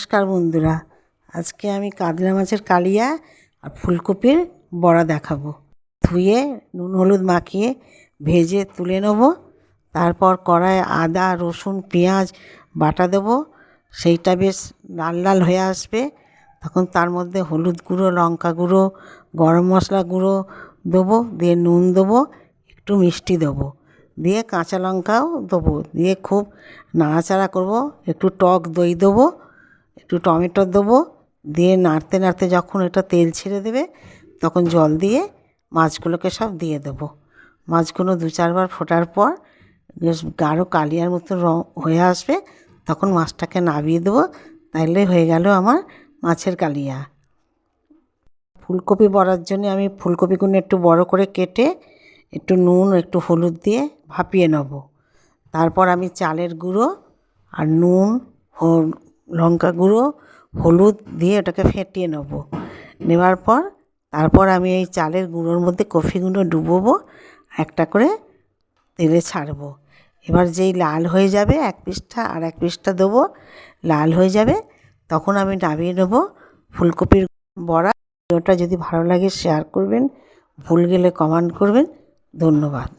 নমস্কার বন্ধুরা। আজকে আমি কাতলা মাছের কালিয়া আর ফুলকপির বড়া দেখাবো। ধুয়ে নুন হলুদ মাখিয়ে ভেজে তুলে নেব। তারপর কড়ায় আদা, রসুন, পেঁয়াজ, বাটা দেবো। সেইটা বেশ লাল লাল হয়ে আসবে। তখন তার মধ্যে হলুদ গুঁড়ো, লঙ্কা গুঁড়ো, গরম মশলা গুঁড়ো দেবো। দিয়ে নুন দেবো, একটু মিষ্টি দেবো। দিয়ে কাঁচা লঙ্কাও দেবো। দিয়ে খুব নাড়াচাড়া করব, একটু টক দই দেবো। একটু টমেটো দেবো, দিয়ে নাড়তে নাড়তে যখন এটা তেল ছেড়ে দেবে, তখন জল দিয়ে মাছগুলোকে সব দিয়ে দেবো। মাছগুলো দু চারবার ফোটার পর গাঢ় কালিয়ার মতো রং হয়ে আসবে, তখন মাছটাকে নামিয়ে দেবো তাহলে হয়ে গেল আমার মাছের কালিয়া। ফুলকপি বড়ার জন্য আমি ফুলকপিগুলো একটু বড় করে কেটে একটু নুন, একটু হলুদ দিয়ে ভাপিয়ে নেব। তারপর আমি চালের গুঁড়ো আর নুন লঙ্কা গুঁড়ো, হলুদ দিয়ে ওটাকে ফেটিয়ে নেব। নেওয়ার পর তারপর আমি এই চালের গুঁড়োর মধ্যে কফি গুঁড়ো ডুবোবো, একটা করে তেলে ছাড়বো। এবার যেই লাল হয়ে যাবে এক পিসটা আর এক পিসটা দেবো, লাল হয়ে যাবে, তখন আমি নামিয়ে নেব ফুলকপির বড়া। ভিডিওটা যদি ভালো লাগে শেয়ার করবেন, ভুল গেলে কমেন্ট করবেন। ধন্যবাদ।